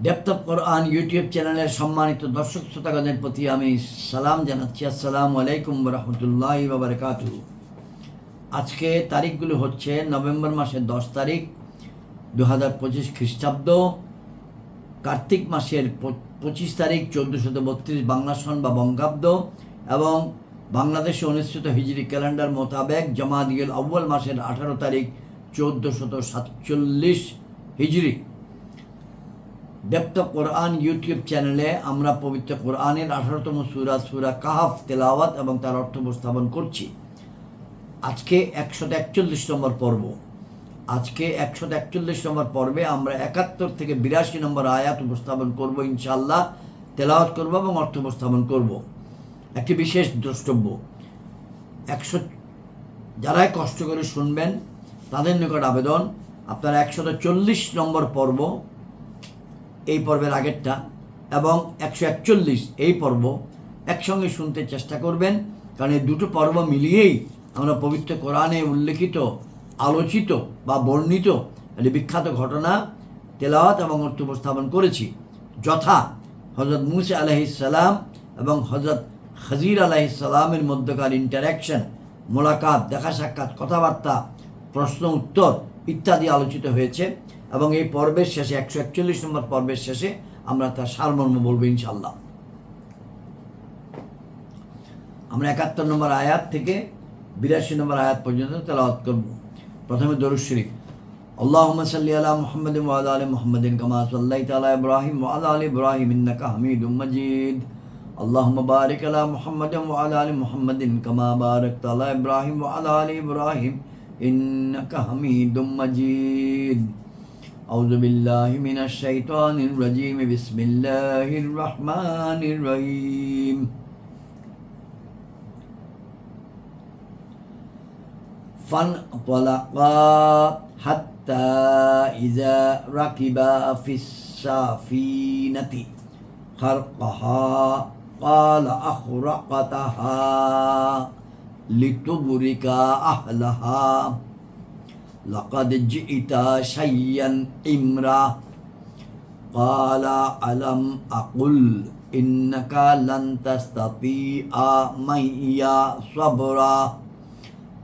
Depth কোরআন YouTube চ্যানেলের সম্মানিত দর্শক শ্রোতাগণের প্রতি আমি সালাম জানাচ্ছি। আসসালামু আলাইকুম রহমতুল্লাহ বাবরকাতু আজকে তারিখগুলো হচ্ছে নভেম্বর মাসের দশ তারিখ দু হাজার পঁচিশ খ্রিস্টাব্দ। কার্তিক মাসের পঁচিশ তারিখ, চোদ্দোশত বত্রিশ বাংলা সন বা বঙ্গাব্দ এবং বাংলাদেশে অনুষ্ঠিত হিজরি ক্যালেন্ডার মোতাবেক জমাদিউল আউ্বল মাসের আঠারো তারিখ, চোদ্দোশত সাতচল্লিশ হিজরি। ডেপ্থ কোরআন ইউটিউব চ্যানেলে আমরা পবিত্র কোরআনের আঠারোতম সুরা সুরা কাহাফ তেলাওয়াত এবং তার অর্থ উপস্থাপন করছি। আজকে একশো একচল্লিশ নম্বর পর্ব। আজকে একশো একচল্লিশ নম্বর পর্বে আমরা একাত্তর থেকে বিরাশি নম্বর আয়াত উপস্থাপন করব ইনশাল্লাহ তেলাওয়াত করব এবং অর্থ উপস্থাপন করব। একটি বিশেষ দ্রষ্টব্য। একশো যারাই কষ্ট করে শুনবেন, তাদের নিকট আবেদন, আপনারা একশত চল্লিশ নম্বর পর্ব এই পর্বের আগেরটা এবং একশো একচল্লিশ এই পর্ব একসঙ্গে শুনতে চেষ্টা করবেন, কারণ এই দুটো পর্ব মিলিয়েই আমরা পবিত্র কোরআনে উল্লেখিত, আলোচিত বা বর্ণিত বিখ্যাত ঘটনা, তেলাওয়াত এবং অর্থ উপস্থাপন করেছি, যথা হজরত মুসা আলহিসাল্লাম এবং হজরত খাজির আলাইসাল্লামের মধ্যকার ইন্টারাকশন মোলাকাত, দেখা সাক্ষাৎ, কথাবার্তা, প্রশ্ন, উত্তর ইত্যাদি আলোচিত হয়েছে। এবং এই পর্বের শেষে, একশো একচল্লিশ নম্বর পর্বের শেষে আমরা তার সারমর্ম বলব ইনশাল্লাহ আমরা একাত্তর নম্বর আয়াত থেকে বিরাশি নম্বর আয়াত পর্যন্ত তেলাওয়াত করব। প্রথমে দরুদ শরীফ। আল্লাহুম্মা সাল্লি আলা মুহাম্মাদ ওয়া আলা আলি কামা ইব্রাহিম ওয়াদ আলি ইব্রাহিম ইন্নাকা হামিদুম মাজিদ। আল্লাহুম্মা আলা মুহাম্মাদ ওয়াদ আলা আলি কামা ইব্রাহিম ওয়াদ আলি ইব্রাহিম ইন্নাকা হামিদুম أعوذ بالله من الشيطان الرجيم بسم الله الرحمن الرحيم فانطلقا حتى إذا ركبا في السفينة خرقها قال أخرقتها لتبرك أهلها لقد جئت شيئا إمرا قال ألم أقل إنك لن تستطيع معي صبرا؟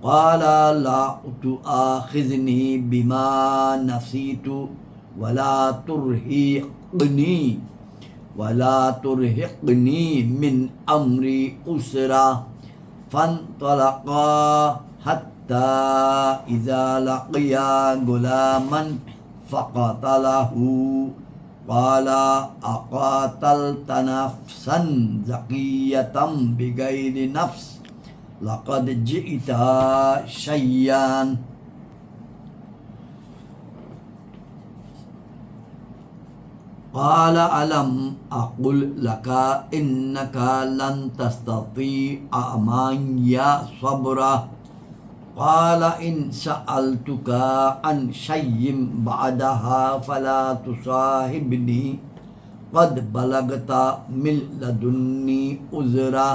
قال لا تؤاخذني بما نسيت ولا ترهقني ولا ترهقني من أمري أسرا. فانطلقا حتى إذا لقيا غلاما فقتله قال أقاتلت نفسا زكية بغير نفس لقد جئت شيئا قال ألم أقل لك إنك لن تستطيع معي صبرا قال إن سألتك عن شيء بعدها فلا تصاحبني. قد بلغت من لدني عذرا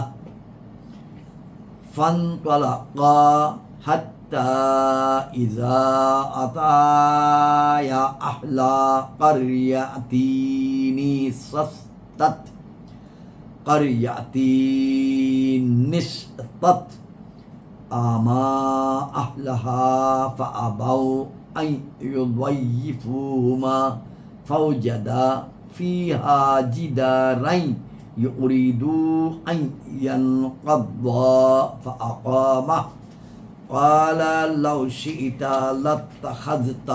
فانطلقا حتى إذا أتايا أهل قرية نسطت قرية نسطت أما أهلها فأبوا أن يضيفوهما فوجدا فيها جدارين يريد أن ينقض فأقامه. قال لو شئت لاتخذت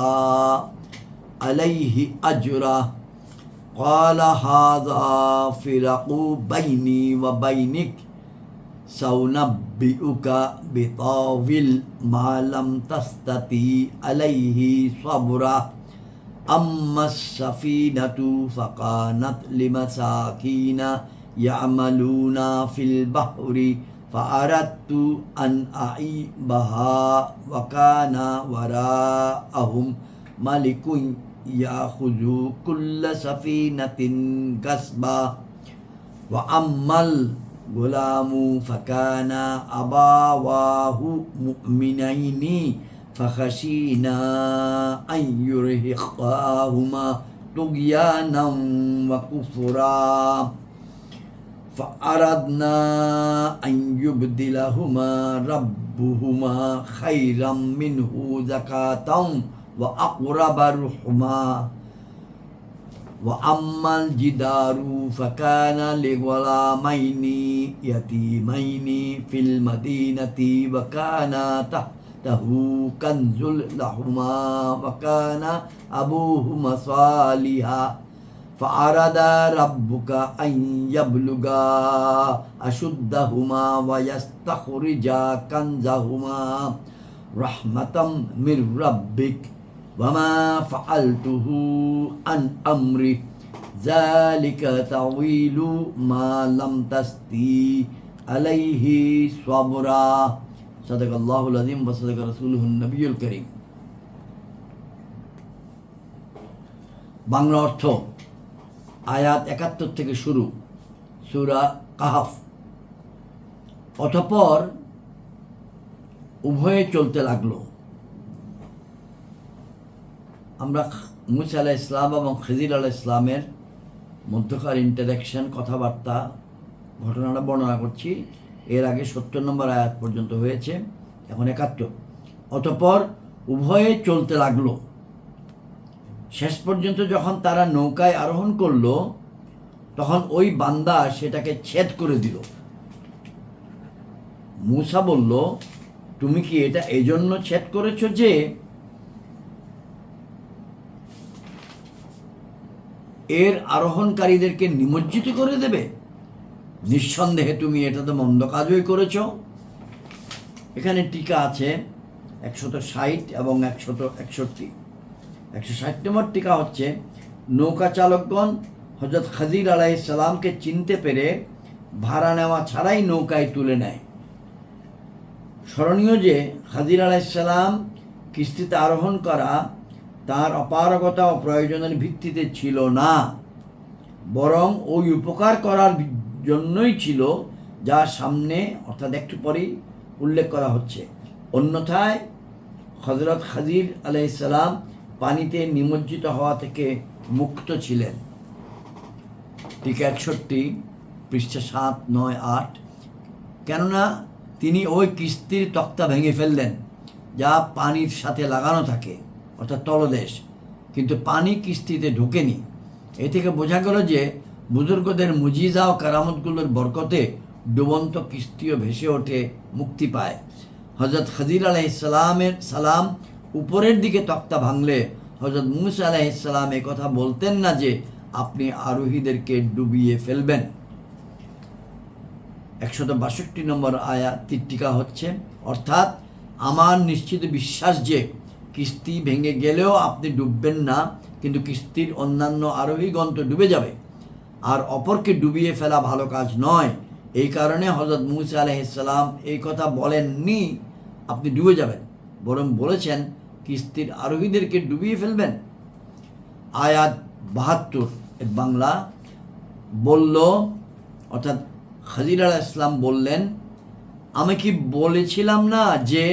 عليه أجرا. قال هذا فراق بيني وبينك. سأنبئك بطاول ما لم تستطيع عليه صبرا أما السفينة فكانت لمساكين يعملون في البحر فأردت أن أعيبها وكان وراءهم ملك يأخذ كل سفينة كسبا وأما الغلام فكان أبواه مؤمنين فخشينا أن يرهقاهما طغيانا وكفرا. فأردنا أن يبدلهما ربهما خيرا منه زكاة وأقرب رحما. وأما الجدار فكان لغلامين يتيمين في المدينة وكان تحته كنز لهما وكان أبوهما صالحا. فأراد ربك أن يبلغا أشدهما ويستخرجا كنزهما. رحمة من ربك. وما فعلته عن أمري ذلك تعويل ما لم تستي عليه صبرا صدق الله العظيم وصدق رسوله النبي الكريم বাংলা অর্থ আয়াত একাত্তর থেকে শুরু সুরা কাহাফ অতঃপর উভয়ে চলতে লাগলো আমরা মুসা আলাহ ইসলাম এবং খিজির আলাহ ইসলামের মধ্যকার ইন্টারাকশন কথাবার্তা, ঘটনাটা বর্ণনা করছি। এর আগে সত্তর নম্বর আয়াত পর্যন্ত হয়েছে, এখন একাত্তর। অতঃপর উভয়ে চলতে লাগল। শেষ পর্যন্ত যখন তারা নৌকায় আরোহণ করল, তখন ওই বান্দা সেটাকে ছেদ করে দিল। মুসা বলল, তুমি কি এটা এই জন্য ছেদ করেছ যে এর আরোহণকারীদেরকে নিমজ্জিত করে দেবে? নিঃসন্দেহে তুমি এটা তো মন্দ কাজই করেছ। এখানে টিকা আছে একশত ষাট এবং একশত একষট্টি। একশো ষাট নম্বর টিকা হচ্ছে, নৌকা চালকগণ হজরত খাজির আলাইসালামকে চিনতে পেরে ভাড়া নেওয়া ছাড়াই নৌকায় তুলে নেয়। স্মরণীয় যে খাজির আলাইসালাম কিস্তিতে আরোহণ করা তার অপারগতা ও প্রয়োজনের ভিত্তিতে ছিল না। বরং ওই উপকার করার জন্যই ছিল যা সামনে, অর্থাৎ একটু পরেই উল্লেখ করা হচ্ছে। অন্যথায় হজরত খাজির আলাইসালাম পানিতে নিমজ্জিত হওয়া থেকে মুক্ত ছিলেন। ঠিক একষট্টি পৃষ্ঠা সাত, নয়, আট। কেননা তিনি ওই কিস্তির তক্তা ভেঙে ফেললেন, যা পানির সাথে লাগানো থাকে। অর্থাৎ তলদেশ। কিন্তু পানি কিস্তিতে ঢোকেনি। এ থেকে বোঝা গেল যে বুজুর্গদের মুজিজা ও কারামতগুলোর বরকতে ডুবন্ত কিস্তিও ভেসে ওঠে, মুক্তি পায়। হজরত খাজির আলাইসালামের সালাম উপরের দিকে তক্তা ভাঙলে হজরত মুসা আলাইসালাম কথা বলতেন না যে আপনি আরোহীদেরকে ডুবিয়ে ফেলবেন। একশত বাষট্টি নম্বর আয়া টিকা হচ্ছে, অর্থাৎ আমার নিশ্চিত বিশ্বাস যে কিস্তি ভেঙে গেলেও আপনি ডুববেন না, কিন্তু কিস্তির অন্যান্য আরোহীগণ তো ডুবে যাবে। আর অপরকে ডুবিয়ে ফেলা ভালো কাজ নয়। এই কারণে হজরত মুসা আলহিসাল্লাম এই কথা বলেননি, আপনি ডুবে যাবেন। বরং বলেছেন, কিস্তির আরোহীদেরকে ডুবিয়ে ফেলবেন। আয়াত বাহাত্তর এর বাংলা বলল, অর্থাৎ খাজির আলাহ ইসলাম বললেন, আমি কি বলেছিলাম না যে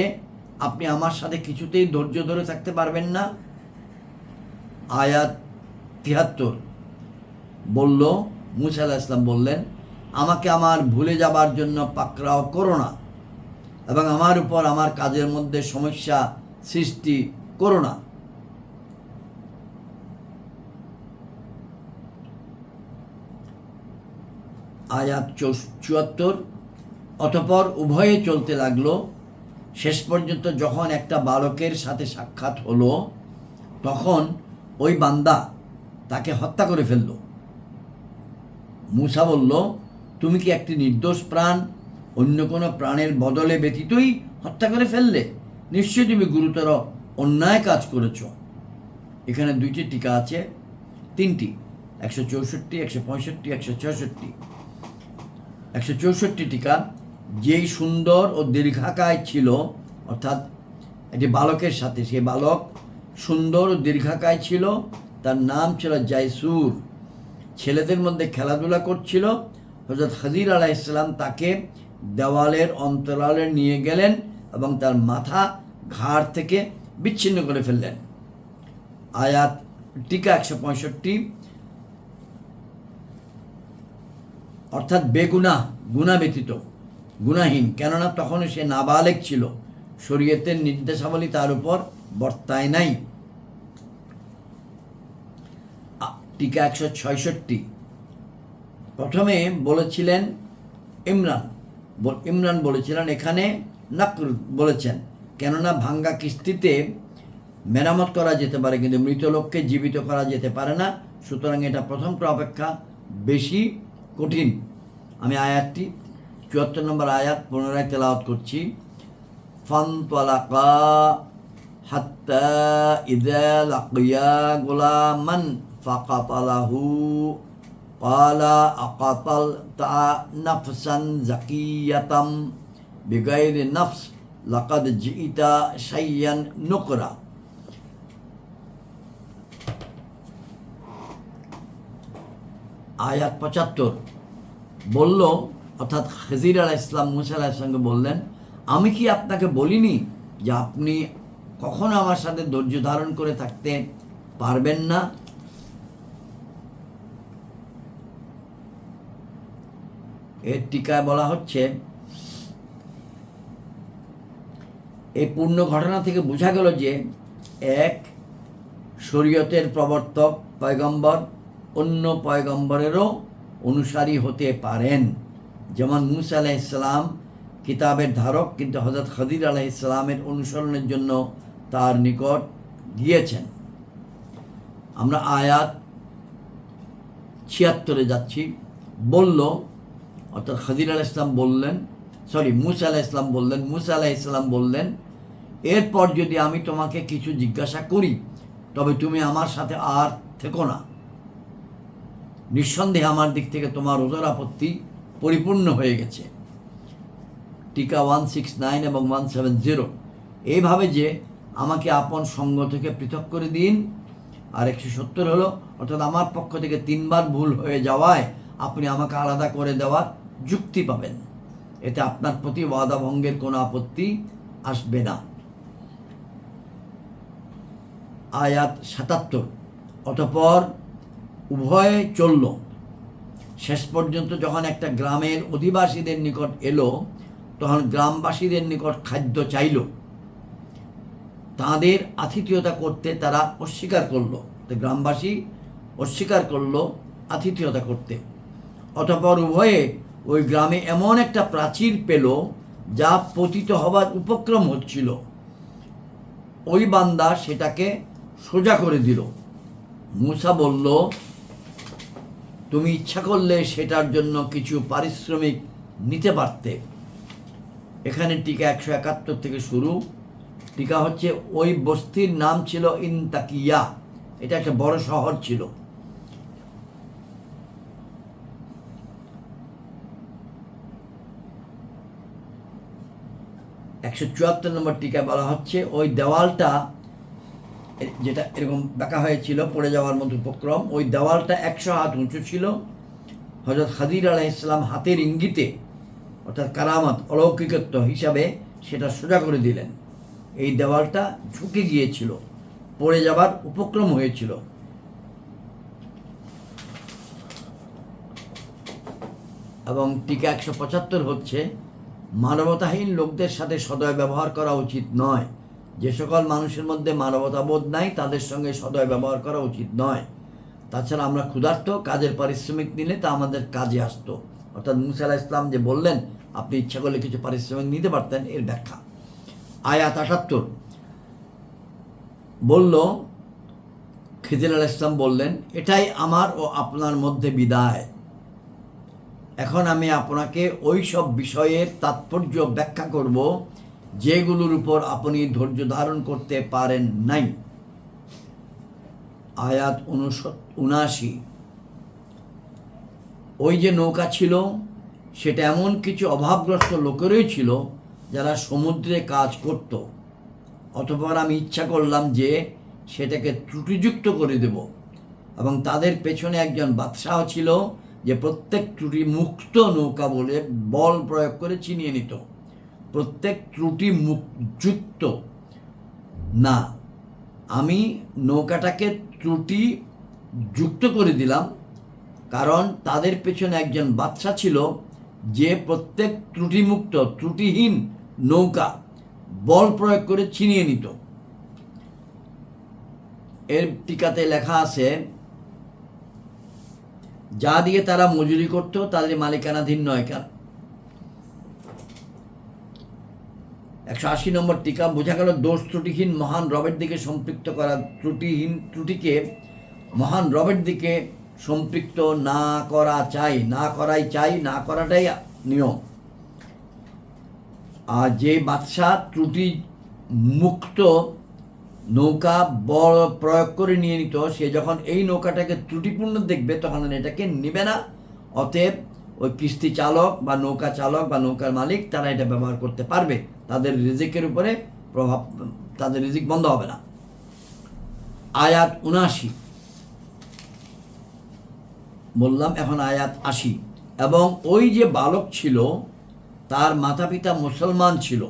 আপনি আমার সাথে কিছুতেই ধৈর্য ধরে থাকতে পারবেন না। আয়াত তিয়াত্তর। বলল, মুসা ইসলাম বললেন, আমাকে আমার ভুলে যাবার জন্য পাকড়াও করো না এবং আমার উপর আমার কাজের মধ্যে সমস্যা সৃষ্টি করো না। আয়াত চুয়াত্তর। অতপর উভয়ে চলতে লাগল। শেষ পর্যন্ত যখন একটা বালকের সাথে সাক্ষাৎ হলো, তখন ওই বান্দা তাকে হত্যা করে ফেলল। মুসা বলল, তুমি কি একটি নির্দোষ প্রাণ? অন্য কোনো প্রাণের বদলে ব্যতীতই হত্যা করে ফেললে? নিশ্চয়ই তুমি গুরুতর অন্যায় কাজ করেছ। এখানে দুইটি টিকা আছে। তিনটি, একশো চৌষট্টি, একশো পঁয়ষট্টি, একশো ছষট্টি একশো চৌষট্টি টিকা। যেই সুন্দর ও দীর্ঘাকায় ছিল, অর্থাৎ একটি বালকের সাথে, সেই বালক সুন্দর ও দীর্ঘাকায় ছিল, তার নাম ছিল জাইসুর। ছেলেদের মধ্যে খেলাধুলা করছিল হজরত হাজির আলাহ ইসলাম তাকে দেওয়ালের অন্তরালে নিয়ে গেলেন এবং তার মাথা ঘাড় থেকে বিচ্ছিন্ন করে ফেললেন। আয়াত টিকা একশো পঁয়ষট্টি। অর্থাৎ বেগুনা গুণা ব্যতীত। গুণাহীন কেননা তখন সে নাবালেক ছিল। শরীয়তের নির্দেশাবলী তার উপর বর্তায় নাই। টিকা একশো ছয়ষট্টি। প্রথমে বলেছিলেন ইমরান। ইমরান বলেছিলেন, এখানে নাকর বলেছেন। কেননা ভাঙ্গা কিস্তিতে মেরামত করা যেতে পারে, কিন্তু মৃত লোককে জীবিত করা যেতে পারে না। সুতরাং এটা প্রথমটা অপেক্ষা বেশি কঠিন। আমি আয়াতটি চুয়াত্তর নম্বর আয়াত পুনরায় তেলাওয়াত করছি। ফান্তলাকা হাত্তা ইদা লাকিয়া গোলামান ফাকাতালাহু। কালা আকাতাল তা নাফসান জাকিয়াতাম বিগাইরে নফস লাকাদ জিইতা সাইয়ান নুকরা। আয়াত পঁচাত্তর। বলল অর্থাৎ খেজির আলাহ ইসলাম মুসা আলাহ ইসলামকে বললেন, আমি কি আপনাকে বলিনি যে আপনি কখনো আমার সাথে ধৈর্য ধারণ করে থাকতে পারবেন না? এর টিকায় বলা হচ্ছে, এই পূর্ণ ঘটনা থেকে বোঝা গেল যে এক শরীয়তের প্রবর্তক পয়গম্বর অন্য পয়গম্বরেরও অনুসারী হতে পারেন। যেমন মুসা আলাহ ইসলাম কিতাবের ধারক, কিন্তু হজরত খদির আলাহ ইসলামের অনুসরণের জন্য তার নিকট গিয়েছেন। আমরা আয়াত ছিয়াত্তরে যাচ্ছি। বলল, অর্থাৎ খাদির আলাহ ইসলাম বললেন, সরি, মুসা আলাহ ইসলাম বললেন, মুসা আলাহ ইসলাম বললেন, এরপর যদি আমি তোমাকে কিছু জিজ্ঞাসা করি, তবে তুমি আমার সাথে আর থেকো না। নিঃসন্দেহে আমার দিক থেকে তোমার ওজোর আপত্তি পরিপূর্ণ হয়ে গেছে। টিকা ওয়ান সিক্স নাইন এবং ওয়ান সেভেন জিরো এইভাবে যে আমাকে আপন সঙ্গ থেকে পৃথক করে দিন, আর একশো সত্তর হলো, অর্থাৎ আমার পক্ষ থেকে তিনবার ভুল হয়ে যাওয়ায় আপনি আমাকে আলাদা করে দেওয়ার যুক্তি পাবেন। এতে আপনার প্রতি ওয়াদা ভঙ্গের কোনো আপত্তি আসবে না। আয়াত সাতাত্তর। অতপর উভয়ে চলল। শেষ পর্যন্ত যখন একটা গ্রামের অধিবাসীদের নিকট এলো, তখন গ্রামবাসীদের নিকট খাদ্য চাইল। তাদের আতিথেয়তা করতে তারা অস্বীকার করল। তো গ্রামবাসী অস্বীকার করল আতিথেয়তা করতে। অতপর উভয়ে ওই গ্রামে এমন একটা প্রাচীর পেল, যা পতিত হবার উপক্রম হচ্ছিল। ওই বান্দা সেটাকে সোজা করে দিল। মুসা বলল তুমি ইচ্ছা করলে সেটার জন্য কিছু পারিশ্রমিক নিতে পারতে। এখানে টিকা একশো একাত্তর থেকে শুরু। টিকা হচ্ছে ওই বস্তির নাম ছিল ইনতাকিয়া। এটা একটা বড় শহর ছিল। একশো চুয়াত্তর নম্বর টিকা বলা হচ্ছে, ওই দেওয়ালটা যেটা এরকম বাঁকা হয়েছিল, পড়ে যাওয়ার মতো উপক্রম। ওই দেওয়ালটা একশো হাত উঁচু ছিল। হজরত খাদির আলাহ ইসলাম হাতের ইঙ্গিতে, অর্থাৎ কারামত, অলৌকিকত্ব হিসাবে সেটা সোজা করে দিলেন। এই দেওয়ালটা ঝুঁকে গিয়েছিল, পড়ে যাবার উপক্রম হয়েছিল। এবং টিকা একশো পঁচাত্তর হচ্ছে, মানবতাহীন লোকদের সাথে সদয় ব্যবহার করা উচিত নয়। যে সকল মানুষের মধ্যে মানবতাবোধ নাই, তাদের সঙ্গে সদয় ব্যবহার করা উচিত নয়। তাছাড়া আমরা ক্ষুধার্ত, কাজের পারিশ্রমিক নিলে তা আমাদের কাজে আসতো। অর্থাৎ মুসা ইসলাম যে বললেন, আপনি ইচ্ছা করলে কিছু পারিশ্রমিক নিতে পারতেন, এর ব্যাখ্যা। আয়াত আটাত্তর। বলল খিজির আলাহ ইসলাম বললেন, এটাই আমার ও আপনার মধ্যে বিদায়। এখন আমি আপনাকে ওই সব বিষয়ের তাৎপর্য ব্যাখ্যা করব যেগুলোর উপর আপনি ধৈর্য ধারণ করতে পারেন নাই। আয়াত উনাশি ওই যে নৌকা ছিল, সেটা এমন কিছু অভাবগ্রস্ত লোকেরই ছিল যারা সমুদ্রে কাজ করত। অতপর আমি ইচ্ছা করলাম যে সেটাকে ত্রুটিযুক্ত করে দেব এবং তাদের পেছনে একজন বাদশাহ ছিল যে প্রত্যেক ত্রুটি মুক্ত নৌকা বলে বল প্রয়োগ করে চিনিয়ে নিত। প্রত্যেক ত্রুটি মুক, যুক্ত। না, আমি নৌকাটাকে ত্রুটি যুক্ত করে দিলাম কারণ তাদের পেছনে একজন বাচ্চা ছিল যে প্রত্যেক ত্রুটিমুক্ত, ত্রুটিহীন নৌকা বল প্রয়োগ করে ছিনিয়ে নিত। এর টিকাতে লেখা আছে, যা দিয়ে তারা মজুরি করত, তাদের মালিকানাধীন নয় কেন একশো আশি নম্বর টিকা বোঝা গেল দোষ ত্রুটিহীন মহান রবের দিকে সম্পৃক্ত করা ত্রুটিহীন ত্রুটিকে মহান রবের দিকে সম্পৃক্ত না করা চাই, না করাই চাই, না করাটাই নিয়ম। আর যে বাদশাহ ত্রুটি মুক্ত নৌকা বড় প্রয়োগ করে নিয়ে নিত, সে যখন এই নৌকাটাকে ত্রুটিপূর্ণ দেখবে, তখন এটাকে নেবে না। অতএব ওই কিস্তি চালক বা নৌকা চালক বা নৌকার মালিক, তারা এটা ব্যবহার করতে পারবে। তাদের রিজিকের উপরে প্রভাব, তাদের রিজিক বন্ধ হবে না। আয়াত উনাশি বললাম এখন আয়াত আশি। এবং ওই যে বালক ছিল, তার মাতা পিতা মুসলমান ছিল,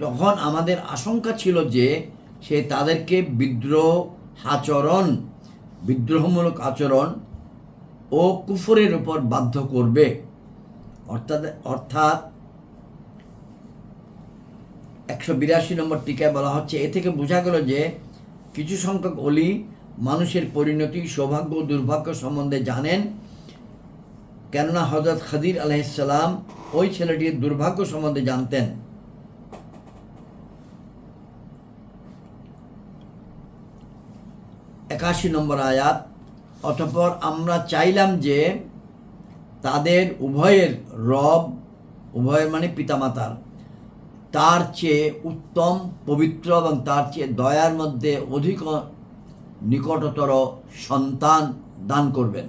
তখন আমাদের আশঙ্কা ছিল যে সে তাদেরকে বিদ্রোহ আচরণ, বিদ্রোহমূলক আচরণ ও কুফরের উপর বাধ্য করবে। অর্থাৎ অর্থাৎ একশো বিরাশি নম্বর টিকায় বলা হচ্ছে, এ থেকে বোঝা গেল যে কিছু সংখ্যক অলি মানুষের পরিণতি, সৌভাগ্য দুর্ভাগ্য সম্বন্ধে জানেন। কেননা হজরত খাদির আলাইসাল্লাম ওই ছেলেটির দুর্ভাগ্য সম্বন্ধে জানতেন। একাশি নম্বর আয়াত, অতঃপর আমরা চাইলাম যে তাদের উভয়ের রব, উভয়ের মানে পিতামাতার তার চেয়ে উত্তম, পবিত্র এবং তার চেয়ে দয়ার মধ্যে অধিক নিকটতর সন্তান দান করবেন।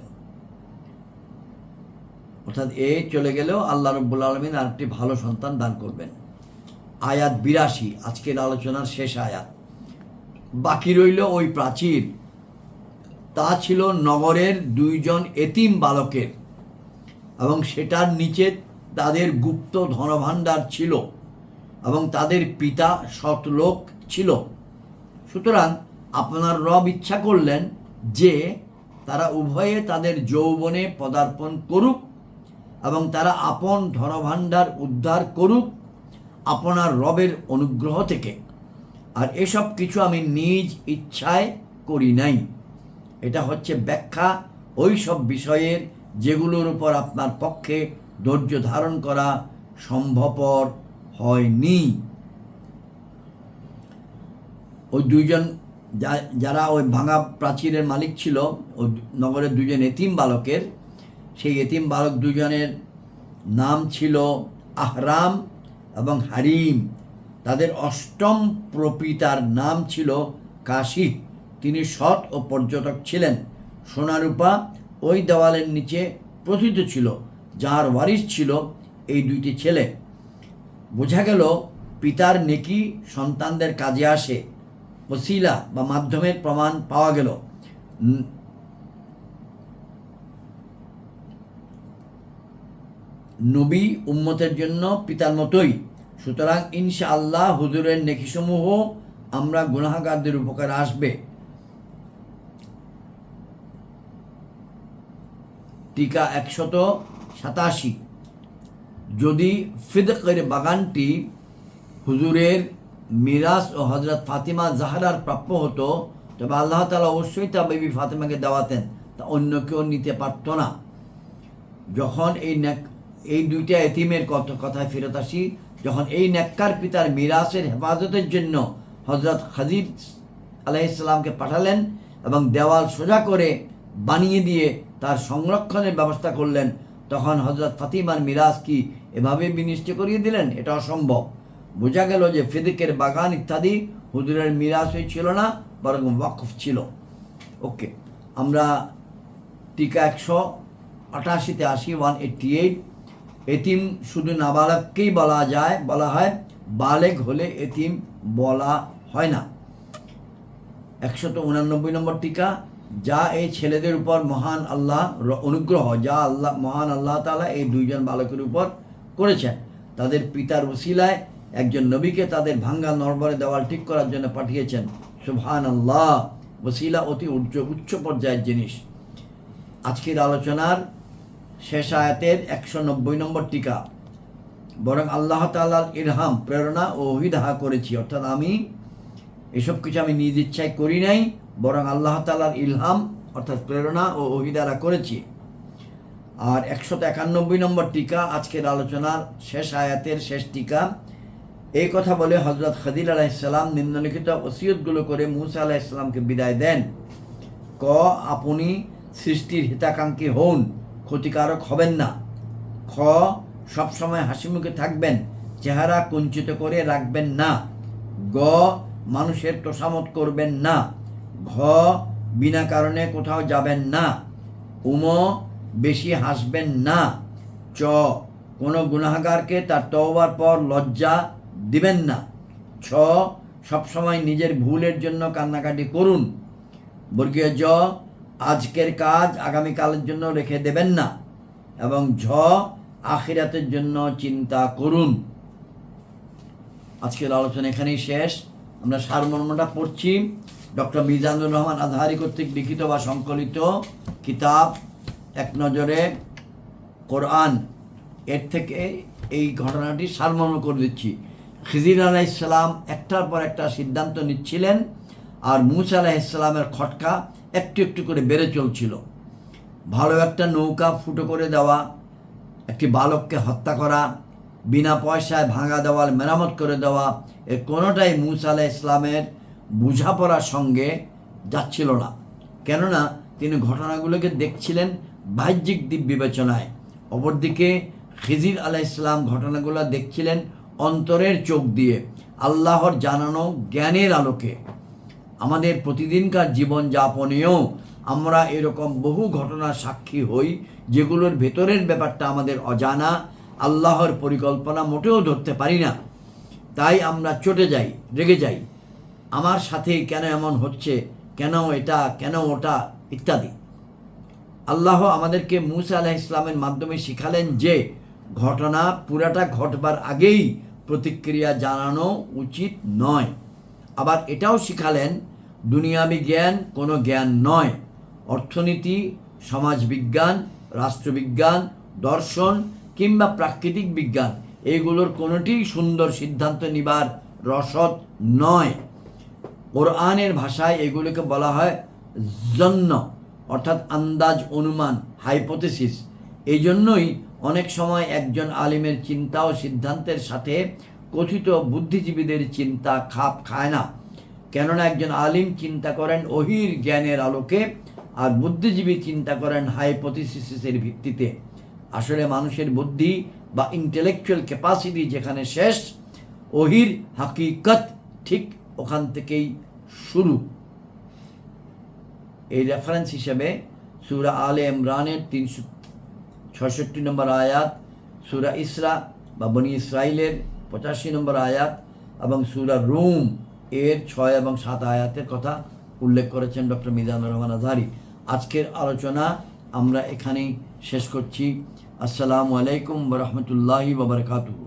অর্থাৎ এ চলে গেলেও আল্লাহ রব্বুল আলমিন আরেকটি ভালো সন্তান দান করবেন। আয়াত বিরাশি, আজকের আলোচনার শেষ আয়াত। বাকি রইল ওই প্রাচীর। তা ছিল নগরের দুইজন এতিম বালকের এবং সেটার নিচে তাদের গুপ্ত ধনভাণ্ডার ছিল। তাদের পিতা সৎলোক ছিল। সুতরাং আপনার রব ইচ্ছা করলেন যে তারা উভয়ে তাদের যৌবনে পদার্পণ করুক এবং তারা আপন ধনভাণ্ডার উদ্ধার করুক আপনার রবের অনুগ্রহ থেকে। আর এসব কিছু আমি নিজ ইচ্ছায় করি নাই। এটা হচ্ছে ব্যাখ্যা ওই সব বিষয়ের যেগুলোর উপর আপনার পক্ষে ধৈর্য ধারণ করা সম্ভবপর হয়নি। ওই দুইজন যারা ওই ভাঙা প্রাচীরের মালিক ছিল, ওই নগরের দুজন এতিম বালকের, সেই এতিম বালক দুজনের নাম ছিল আহরাম এবং হারিম। তাদের অষ্টম প্রপিতার নাম ছিল কাশি। তিনি সৎ ও পর্যটক ছিলেন। সোনারূপা ওই দেওয়ালের নিচে প্রথিত ছিল, যার ওয়ারিস ছিল এই দুইটি ছেলে। বোঝা গেল পিতার নেকি সন্তানদের কাজে আসে, ওসিলা বা মাধ্যমের প্রমাণ পাওয়া গেল। নবী উম্মতের জন্য পিতার মতোই। সুতরাং ইনশা আল্লাহ হুজুরের নেকিসমূহ আমরা গুনাহগারদের উপকার আসবে। টিকা একশত সাতাশি। যদি ফিদকের বাগানটি হুজুরের মিরাজ ও হজরত ফাতিমা জাহারার প্রাপ্য হতো, তবে আল্লাহ তালা অবশ্যই তা বেবি ফাতিমাকে দেওয়াতেন, তা অন্য কেউ নিতে পারতো না। যখন এই এই দুইটা এতিমের কত কথায় ফেরত আসি, যখন এই নেককার পিতার মিরাসের হেফাজতের জন্য হজরত খাজির আলাইসাল্লামকে পাঠালেন এবং দেওয়াল সোজা করে বানিয়ে দিয়ে তার সংরক্ষণের ব্যবস্থা করলেন তখন হজরত ফাতিমার মিরাজ কি এভাবে বিনিষ্ট করিয়ে দিলেন? এটা অসম্ভব। বোঝা গেল যে ফেদিকের বাগান ইত্যাদি হুজুরের মিরাজ ছিল না, বরং ওয়াকফ ছিল। ওকে, আমরা টিকা একশো আটাশিতে আসি ওয়ান এইট্টি এইট এতিম শুধু নাবালককেই বলা যায়, বলা হয়, বালেগ হলে এতিম বলা হয় না। একশত উনানব্বই নম্বর টিকা। যা এই ছেলেদের উপর মহান আল্লাহ অনুগ্রহ, যা আল্লাহ, মহান আল্লাহ তাআলা এই দুইজন বালকের উপর করেছেন। তাদের পিতার উসিলায় একজন নবীকে তাদের ভাঙ্গা নরবরে দেওয়াল ঠিক করার জন্য পাঠিয়েছেন। সুবহান আল্লাহ ওসিলা অতি উচ্চ উচ্চ পর্যায়ের জিনিস। আজকের আলোচনার শেষ আয়াতের একশো নব্বই নম্বর টিকা। বরং আল্লাহ তাআলার ইরহাম, প্রেরণা ও অভিদাহা করেছি। অর্থাৎ আমি এসব কিছু আমি নিজ ইচ্ছায় করি নাই বরং আল্লাহ তাআলার ইলহাম, অর্থাৎ প্রেরণা ও অভিদারা করেছি। আর একশত একানব্বই নম্বর টিকা আজকের আলোচনার শেষ আয়াতের শেষ টিকা। এই কথা বলে হজরত খাদিল আলাইসাল্লাম নিম্নলিখিত ওসিয়তগুলো করে মুসা আলাইসাল্লামকে বিদায় দেন। ক, আপনি সৃষ্টির হিতাকাঙ্ক্ষী হন, ক্ষতিকারক হবেন না। খ, সবসময় হাসি মুখে থাকবেন, চেহারা কুঞ্চিত করে রাখবেন না। গ, মানুষের তোষামত করবেন না। ঘ বিনা কারণে কোথাও যাবেন না। উম বেশি হাসবেন না। চ কোনো গুনাহগারকে তার তওবার পর লজ্জা দিবেন না। ছ সবসময় নিজের ভুলের জন্য কান্নাকাটি করুন। বর্গীয় জ আজকের কাজ আগামীকালের জন্য রেখে দেবেন না। এবং ঝ আখিরাতের জন্য চিন্তা করুন। আজকের আলোচনা এখানেই শেষ। আমরা সারমর্মটা পড়ছি। ডক্টর মিজানুর রহমান আজহারি কর্তৃক লিখিত বা সংকলিত কিতাব এক নজরে কোরআন। এর থেকে এই ঘটনাটি সারমর্ম করে দিচ্ছি। খিজির আলাইসালাম একটার পর একটা সিদ্ধান্ত নিচ্ছিলেন আর মুসা আলাইসালামের খটকা একটু একটু করে বেড়ে চলছিল। ভালো একটা নৌকা ফুটো করে দেওয়া, একটি বালককে হত্যা করা, বিনা পয়সায় ভাঙা দেওয়াল মেরামত করে দেওয়া এর কোনোটাই মুসা আলাহ ইসলামের বোঝাপড়ার সঙ্গে যাচ্ছিল না। কেননা তিনি ঘটনাগুলোকে দেখছিলেন বাহ্যিক দিক বিবেচনায়। অপরদিকে খিজির আলাহ ইসলাম ঘটনাগুলো দেখছিলেন অন্তরের চোখ দিয়ে, আল্লাহর জানানো জ্ঞানের আলোকে। আমাদের প্রতিদিনকার জীবনযাপনেও আমরা এরকম বহু ঘটনার সাক্ষী হই, যেগুলোর ভেতরের ব্যাপারটা আমাদের অজানা, আল্লাহর পরিকল্পনা মোটেও ধরতে পারি না। তাই আমরা চটে যাই, রেগে যাই। আমার সাথে কেন এমন হচ্ছে? কেন এটা? কেন ওটা? ইত্যাদি। আল্লাহ আমাদেরকে মুসা আলাহ ইসলামের মাধ্যমে শিখালেন যে, ঘটনা পুরাটা ঘটবার আগেই প্রতিক্রিয়া জানানো উচিত নয়। আবার এটাও শিখালেন, দুনিয়াবি জ্ঞান কোনো জ্ঞান নয়। অর্থনীতি, সমাজবিজ্ঞান, রাষ্ট্রবিজ্ঞান, দর্শন কিংবা প্রাকৃতিক বিজ্ঞান, এগুলোর কোনোটি সুন্দর সিদ্ধান্ত নিবার রসদ নয়। কোরআনের ভাষায় এগুলোকে বলা হয় জন্য, অর্থাৎ আন্দাজ, অনুমান হাইপোথেসিস এই জন্যই অনেক সময় একজন আলিমের চিন্তা ও সিদ্ধান্তের সাথে কথিত বুদ্ধিজীবীদের চিন্তা খাপ খায় না। কেননা একজন আলিম চিন্তা করেন অহির জ্ঞানের আলোকে আর বুদ্ধিজীবী চিন্তা করেন হাইপোথিসিসের ভিত্তিতে। আসলে মানুষের বুদ্ধি বা ইন্টেলেকচুয়াল ক্যাপাসিটি যেখানে শেষ, অহির হাকিকত ঠিক ওখান থেকেই শুরু। এই রেফারেন্স হিসেবে সুরা আলে ইমরানের তিনশো ছষট্টি নম্বর আয়াত, সুরা ইসরা বা বনি ইসরাইলের পঁচাশি নম্বর আয়াত এবং সুরা রুম এর ছয় এবং সাত আয়াতের কথা উল্লেখ করেছেন ডক্টর মিজানুর রহমান আজহারি। আজকের আলোচনা আমরা এখানেই শেষ করছি। আসসালামু আলাইকুম রহমতুল্লাহি বাবরকাতুহ